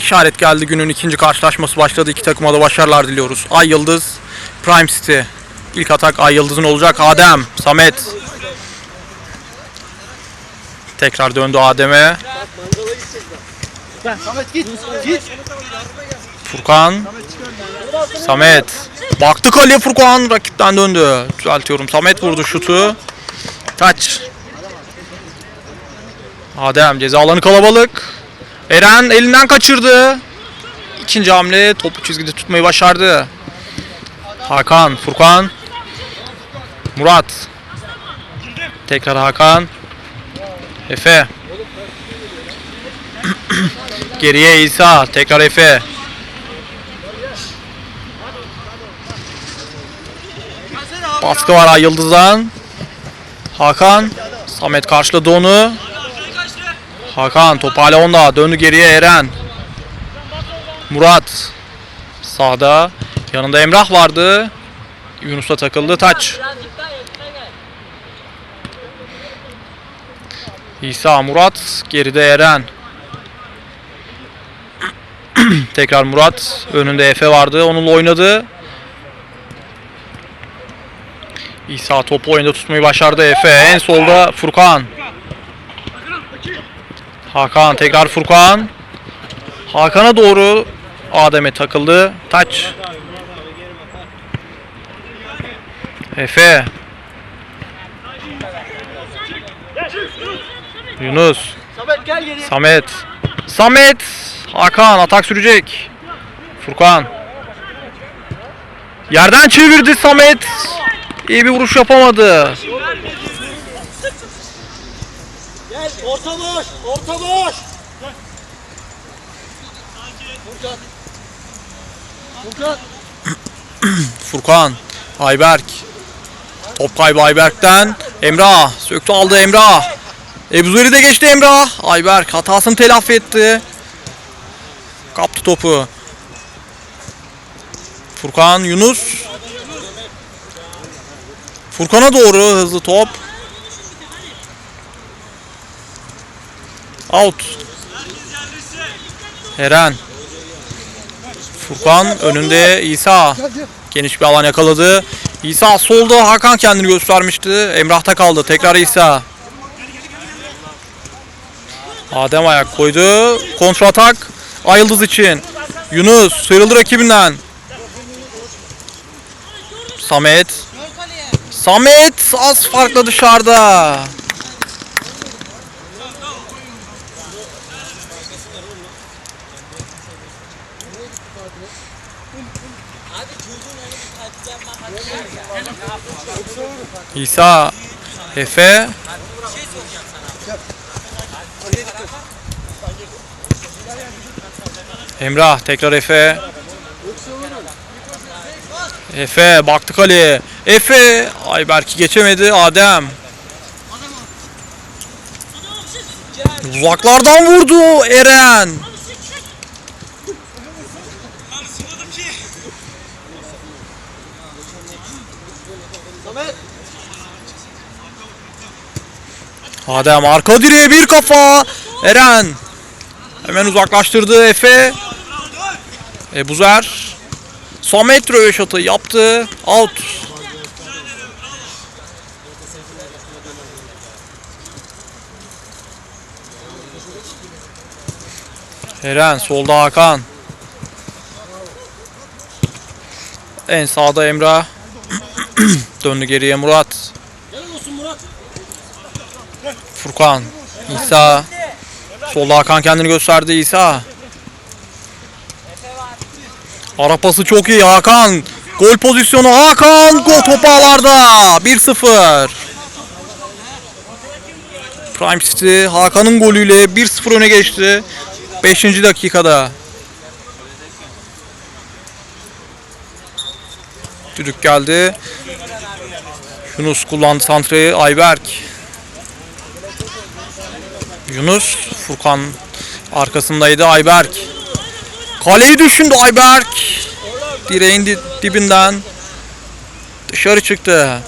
İşaret geldi. Günün ikinci karşılaşması başladı. İki takıma da başarılar diliyoruz. Ay Yıldız, Prime City. İlk atak Ay Yıldız'ın olacak. Adem, Samet. Tekrar döndü Adem'e. Furkan. Samet. Baktı kaleye Furkan. Rakipten döndü. Düzeltiyorum. Samet vurdu şutu. Taç. Adem ceza alanı kalabalık. Eren elinden kaçırdı. İkinci hamle topu çizgide tutmayı başardı. Hakan, Furkan. Murat. Tekrar Hakan. Efe. Geriye İsa. Tekrar Efe. Baskı var Yıldız'dan. Hakan. Samet karşıladı onu. Hakan top hala onda. Döndü geriye Eren. Murat. Sağda. Yanında Emrah vardı. Yunus'a takıldı. Taç. İsa Murat. Geride Eren. Tekrar Murat. Önünde Efe vardı. Onunla oynadı. İsa topu oyunda tutmayı başardı Efe. En solda Furkan. Hakan tekrar Furkan. Hakan'a doğru Adem'e takıldı. Taç. Efe. Yunus. Samet. Samet. Hakan atak sürecek. Furkan. Yerden çevirdi Samet. İyi bir vuruş yapamadı. Orta boş. Orta boş. Furkan. Furkan. Ayberk. Top kaybı Ayberk'ten. Emrah. Söktü aldı Emrah. Ebuzeri de geçti Emrah. Ayberk hatasını telafi etti. Kaptı topu. Furkan Yunus. Furkan'a doğru hızlı top. Out. Eren. Furkan önünde İsa. Geniş bir alan yakaladı. İsa solda Hakan kendini göstermişti. Emrah'ta kaldı. Tekrar İsa. Adem ayak koydu. Kontra atak. Ayıldız için. Yunus sıyrıldı rakibinden. Samet. Samet az farkla dışarıda. İsa Efe. Emrah tekrar Efe. Efe baktı kaleye Efe. Ayberk'i geçemedi Adem. Uzaklardan vurdu Eren Adem arka direğe bir kafa. Eren. Hemen uzaklaştırdı Efe. Ebuzer. Samet röveşatı yaptı. Out. Eren solda Hakan. En sağda Emrah. Döndü geriye Murat. Furkan, İsa. Solda Hakan kendini gösterdi İsa. Arapası çok iyi Hakan. Gol pozisyonu Hakan. Gol topu ağlarda. 1-0. Prime City Hakan'ın golüyle 1-0 öne geçti. 5. dakikada. Düdük geldi. Yunus kullandı santrayı. Ayberk. Yunus Furkan arkasındaydı Ayberk. Kaleyi düşündü Ayberk. Direğin di- dibinden dışarı çıktı.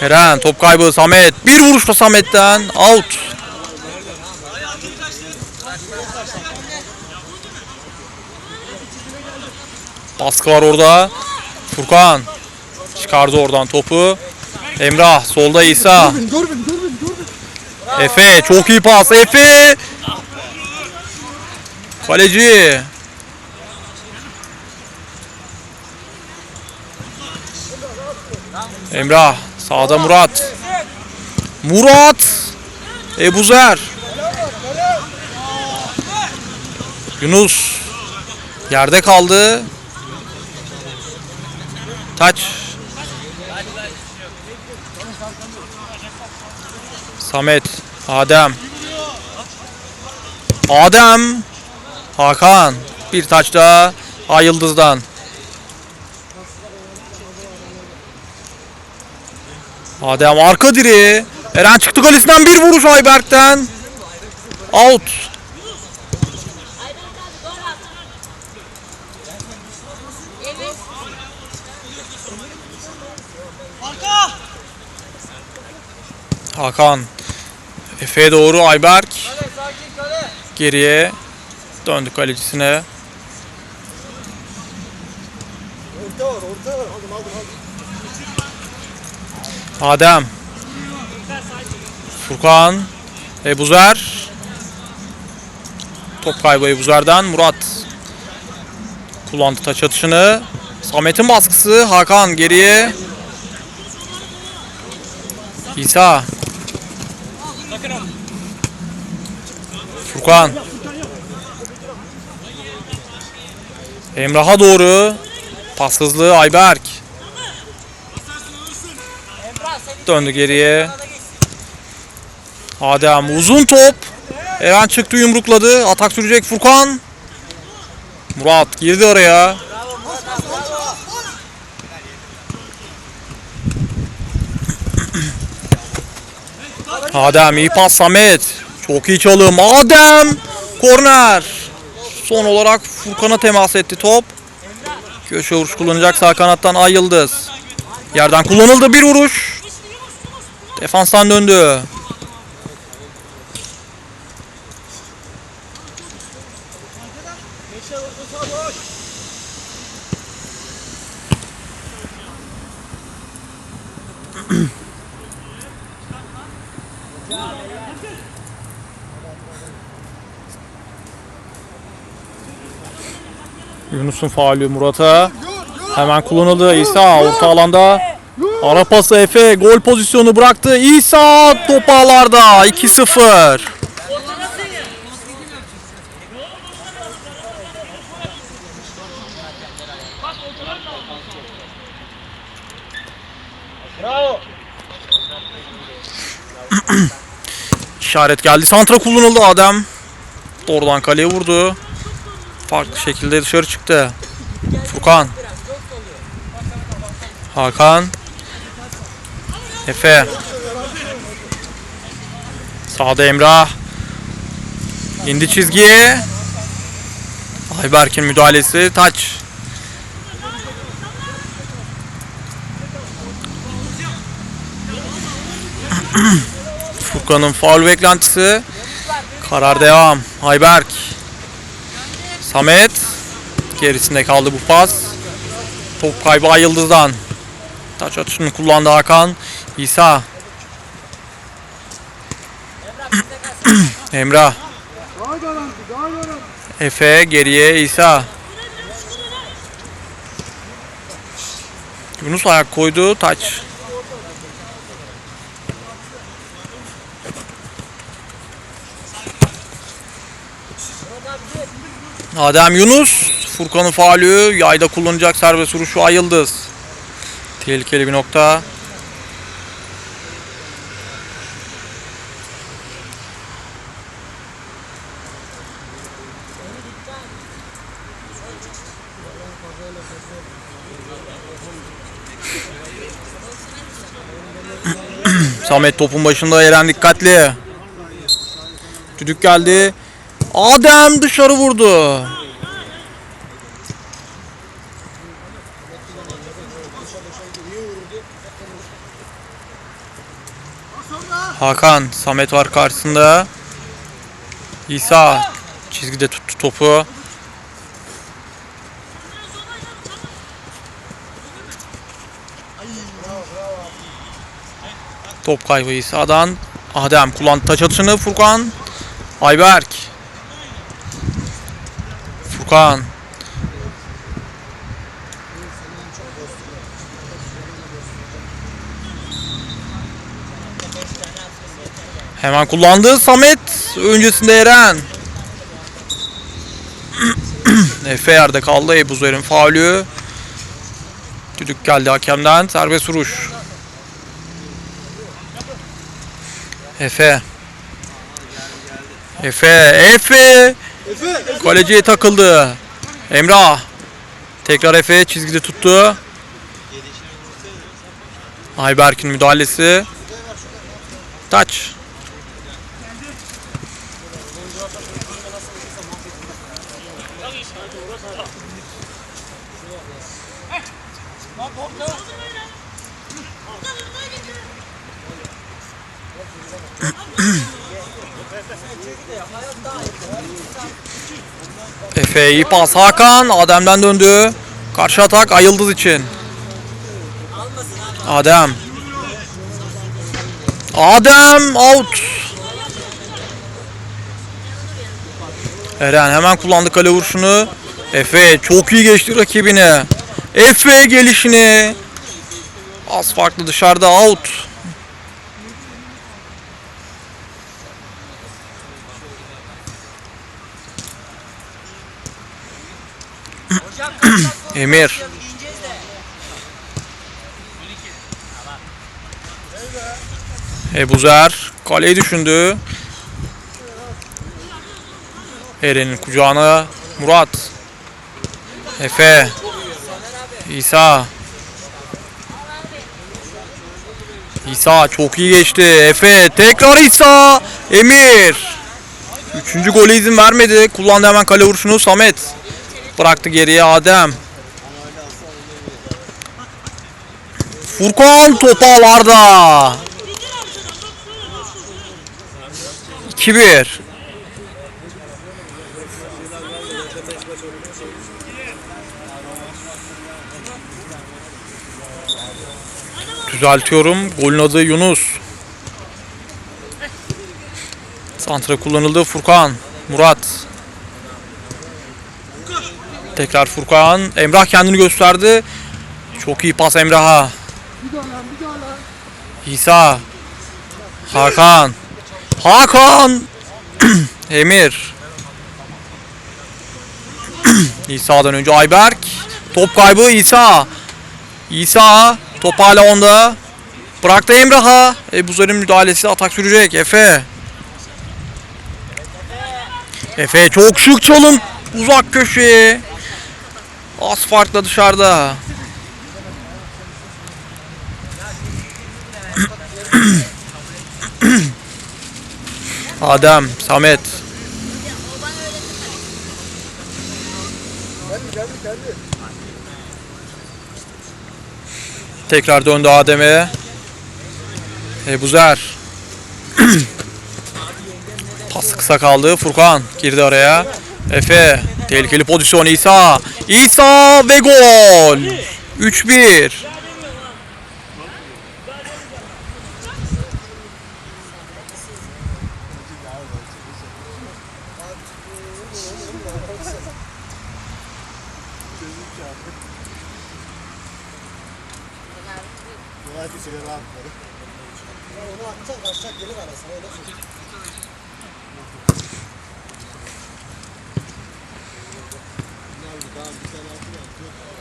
Eren top kaybı Samet. Bir vuruşla Samet'ten out. Baskı var orada. Furkan çıkardı oradan topu. Emrah solda İsa. Gör beni, gör beni, gör beni. Efe çok iyi pas. Efe. Kaleci. Emrah sağda Murat. Murat. Ebuzer. Yunus. Yerde kaldı. Taç. Samet. Adem. Adem. Hakan. Bir taç daha. Ay Yıldız'dan. Adem arka direği. Eren çıktı kalesinden bir vuruş Ayberk'ten. Out. Hakan. Efe'ye doğru Ayberk. Geriye. Döndü kalecisine. Adem. Furkan. Ebuzer. Top kaybı Ebuzer'den. Murat. Kullandı taç atışını. Samet'in baskısı. Hakan geriye. İsa. Furkan. Emrah'a doğru. Pas hızlı Ayberk. Döndü geriye. Adem uzun top. Eren çıktı yumrukladı. Atak sürecek Furkan. Murat girdi araya. Adem iyi pas Samet. Çok iyi çalım. Adem. Korner. Son olarak Furkan'a temas etti top. Köşe vuruş kullanacak sağ kanattan Ay Yıldız. Yerden kullanıldı bir vuruş. Defanstan döndü. Yunus'un faulü Murat'a. Hemen kullanıldı. İsa orta alanda. Ara pası Efe. Gol pozisyonu bıraktı. İsa top ağlarda. 2-0. Bravo. İşaret geldi. Santra kullanıldı Adem. Doğrudan kaleye vurdu. Farklı şekilde dışarı çıktı. Furkan. Hakan. Efe. Sağda Emrah. İndi çizgiye. Ayberk'in müdahalesi. Taç. Furkan'ın faul beklentisi. Karar devam. Ayberk. Samet. Gerisinde kaldı bu pas. Top kaybı Ay Yıldız'dan. Taç atışını kullandı Hakan. İsa. Emrah. Efe geriye İsa. Yunus ayak koydu. Taç. Adem Yunus. Furkan'ın faulü. Yayda kullanacak serbest vuruşu Ay Yıldız. Tehlikeli bir nokta. Samet topun başında Eren dikkatli. Düdük geldi. Adem dışarı vurdu. Hakan, Samet var karşısında. İsa çizgide tuttu topu. Top kaybı İsa'dan. Adem kullandı taç atışını. Furkan. Ayberk. Furkan. Hemen kullandı Samet. Öncesinde Eren. Efe yerde kaldı. Ebuzer'in faulü. Düdük geldi hakemden. Serbest vuruş. Efe. Efe. Efe. Kaleciye takıldı. Emrah. Tekrar Efe çizgide tuttu. Ayberk'in müdahalesi. Taç. Efe pas. Hakan Adem'den döndü. Karşı atak Ayıldız için. Adem. Adem out. Eren hemen kullandı kale vuruşunu. Efe çok iyi geçti rakibine. Efe gelişini. Az farklı dışarıda out. Emir. Ebuzer kaleyi düşündü. Eren'in kucağına Murat. Efe. İsa. İsa çok iyi geçti. Efe tekrar İsa. Emir. Üçüncü gole izin vermedi. Kullandı hemen kale vuruşunu Samet. Bıraktı geriye Adem. Furkan topu ağlarda. 2-1. Düzeltiyorum. Golün adı Yunus. Santra kullanıldı. Furkan. Murat. Tekrar Furkan. Emrah kendini gösterdi. Çok iyi pas Emrah'a. İsa. Hakan. Hakan. Emir. İsa'dan önce Ayberk. Top kaybı İsa. İsa. Top hala onda. Bıraktı Emrah'a. Ebuzer'in müdahalesi atak sürecek. Efe. Efe çok şık çalım. Uzak köşeye. Az farkla dışarıda. Adem, Samet. Tekrar döndü Adem'e. Ebuzer. Pas kısa kaldı. Furkan girdi araya. Efe. Tehlikeli pozisyon İsa. İsa ve gol. 3-1. Hadi sigara al. Onu atacak kaçacak gelir arasına öyle şey.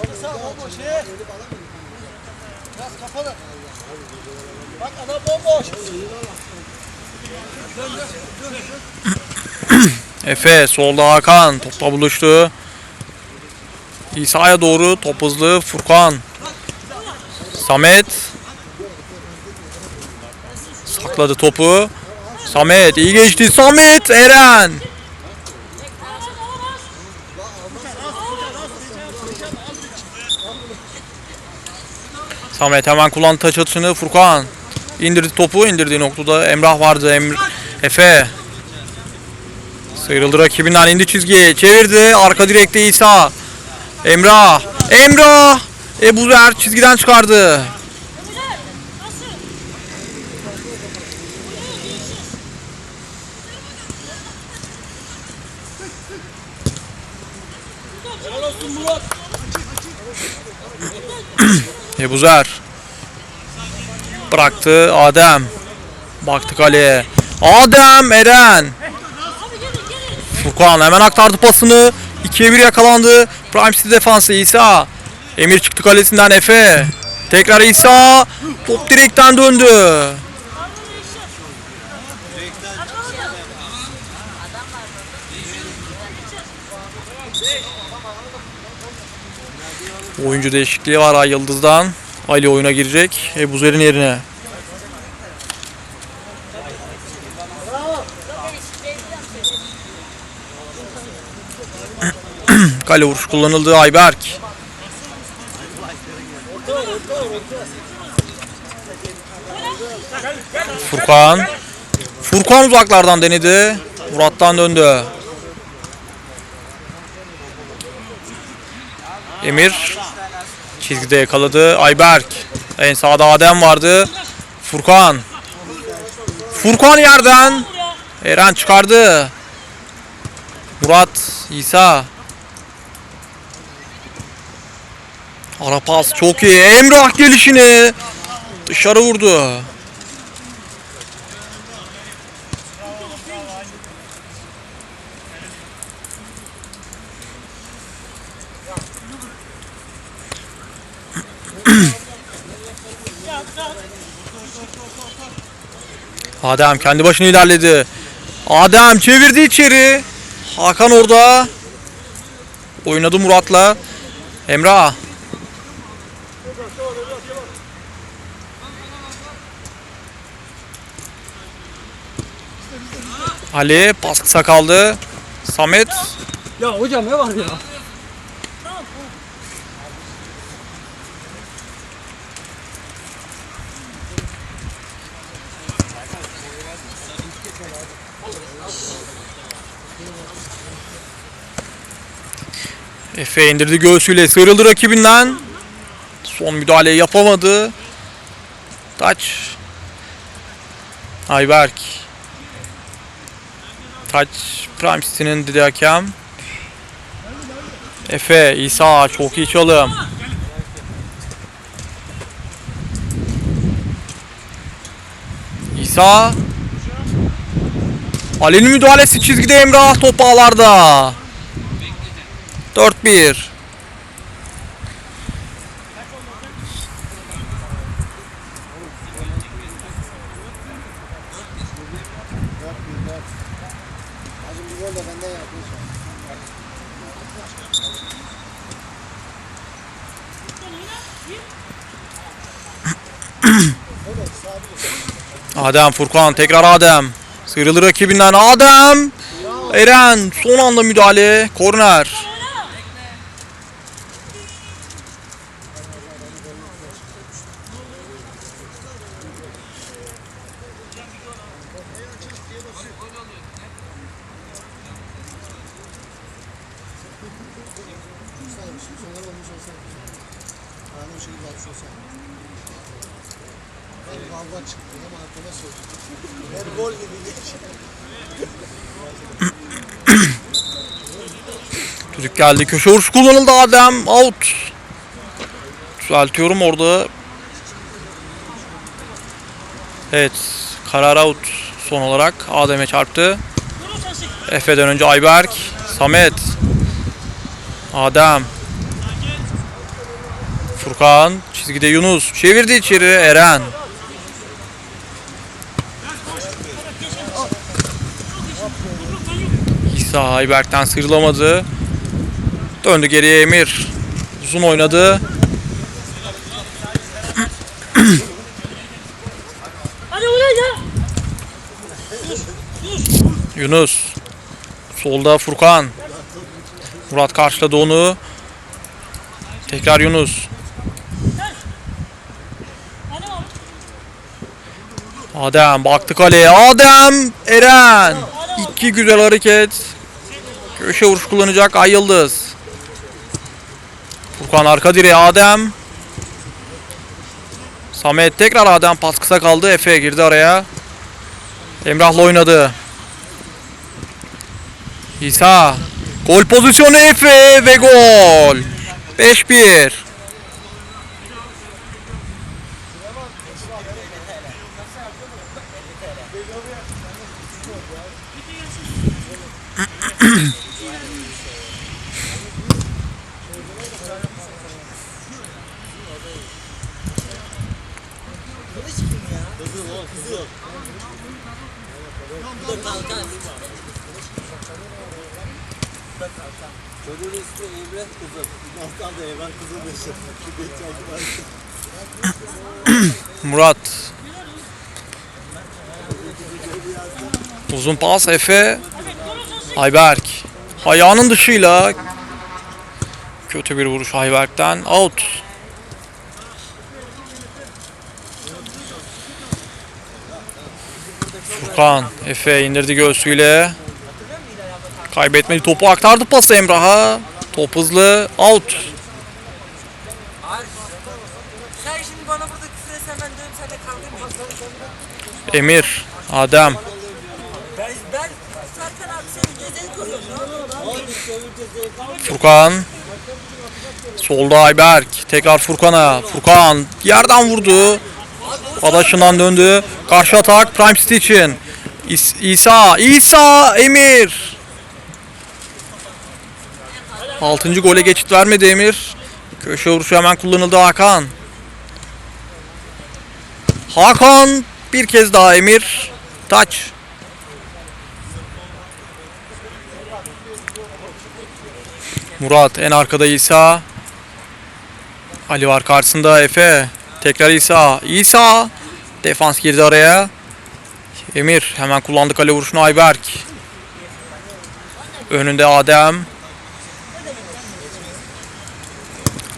Orada sağ bomboş he. Biraz kapalı. Bak ana bomboş. Efe solda Hakan topla buluştu. İsa'ya doğru top hızlı Furkan. Samet. Sakladı topu. Samet iyi geçti. Samet Eren. Samet hemen kullandı taç atışını Furkan. İndirdi topu. indirdiği noktada Emrah vardı. Emr Efe. Sıyrıldı rakibinden indi çizgiye. Çevirdi. Arka direkte İsa. Emrah. Emrah. Ebuzer çizgiden çıkardı. Ebuzer. Bıraktı Adem. Baktı kaleye. Adem Eren. Furkan hemen aktardı pasını. 2'ye 1 yakalandı. Prime City defansı İsa. Emir çıktı kalesinden Efe. Tekrar İsa. Top direkten döndü. Oyuncu değişikliği var Ay Yıldız'dan. Ali oyuna girecek. Ebuzer'in yerine. Kale vuruş kullanıldı Ayberk. Furkan. Furkan uzaklardan denedi. Murat'tan döndü. Emir çizgide yakaladı. Ayberk. En sağda Adem vardı. Furkan. Furkan yerden. Eren çıkardı. Murat, İsa. Ara pas çok iyi. Emrah gelişini dışarı vurdu. Adem kendi başına ilerledi. Adem çevirdi içeri. Hakan orada. Oynadı Murat'la. Emrah. Ali pas kısa kaldı. Samet Ya hocam ne var ya? Efe indirdi göğsüyle sıyrıldı rakibinden. Son müdahaleyi yapamadı. Taç. Ayberk. Taç Prime City'nin dedi hakem. Efe, İsa çok iyi çalım. İsa. Ali'nin müdahalesi çizgide Emrah top ağlarda. 4-1. Hacım bir gol de benden yapmış. Adem Furkan tekrar Adem. Sıyrılır rakibinden Adem. Eren son anda müdahale. Korner. Sonları olmuş olsa. Aynı o şekilde atmış olsa. Hem kavga çıktı hem arkama soktu. Hem gol gibi geçti. Düdük geldi. Köşe vuruş kullanıldı Adem. Out. Düzeltiyorum orada. Evet. Karar out son olarak. Adem'e çarptı. Efe'den önce Ayberk. Samet. Adem. Furkan. Çizgide Yunus. Çevirdi içeri. Eren. İsa Ayberk'ten sıyrılamadı. Döndü geriye Emir. Uzun oynadı. Yunus. Solda Furkan. Murat karşıladı onu. Tekrar Yunus. Adem baktı kaleye. Adem! Eren! İki güzel hareket. Köşe vuruş kullanacak Ay Yıldız. Furkan arka direğe Adem. Samet tekrar Adem pas kısa kaldı. Efe girdi araya. Emrah'la oynadı. İsa. Gol pozisyonu Efe ve gol. 5-1. Çocuğun ismi Emre Kızıl. Altan da Evren Kızıl Beşir. Bir beş altı var. Murat. Uzun pas Efe. Ayberk. Ayağının dışıyla kötü bir vuruş Ayberk'ten. Out. Furkan Efe indirdi göğsüyle. Kaybetmedi topu aktardı pası Emrah'a. Top hızlı. Out. Emir. Adem. Furkan. Solda Ayberk. Tekrar Furkan'a. Furkan yerden vurdu. Adaşından döndü. Karşı atak Prime. İs- İsa. İsa. Emir. Altıncı gole geçit vermedi Emir. Köşe vuruşu hemen kullanıldı Hakan. Hakan. Bir kez daha Emir. Taç. Murat en arkada İsa. Ali var karşısında Efe. Tekrar İsa. İsa. Defans girdi araya. Emir hemen kullandı kale vuruşunu Ayberk. Önünde Adem.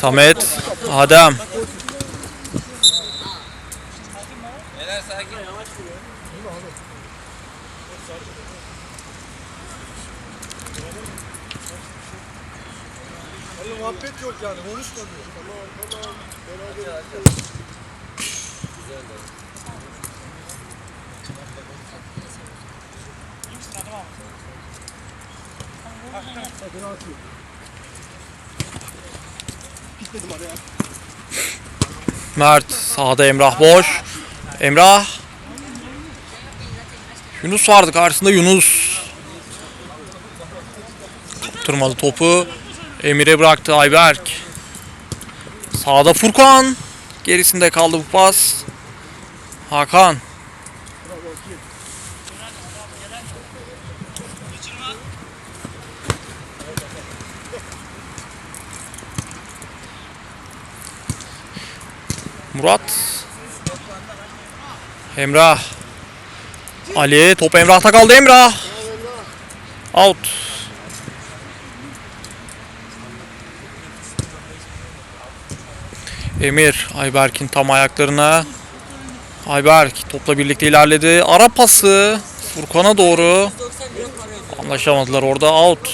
Samet, Adem. Mert sağda Emrah boş. Emrah. Yunus vardı karşısında Yunus. Kaptırmadı topu. Emir'e bıraktı Ayberk. Sağda Furkan. Gerisinde kaldı bu pas. Hakan. Murat. Emrah. Ali top Emrah'ta kaldı Emrah. Out. Emir Ayberk'in tam ayaklarına. Ayberk topla birlikte ilerledi. Ara pası Furkan'a doğru. 90 lira para ödüyor. Anlaşamadılar orada out.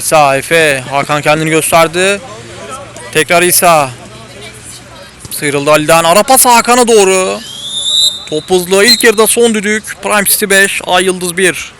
İsa, Efe, Hakan kendini gösterdi. Tekrar İsa. Sıyrıldı Ali'den. Ara pas Hakan'a doğru. Top hızlı. İlk yarıda son düdük. Prime City 5, Ay Yıldız 1.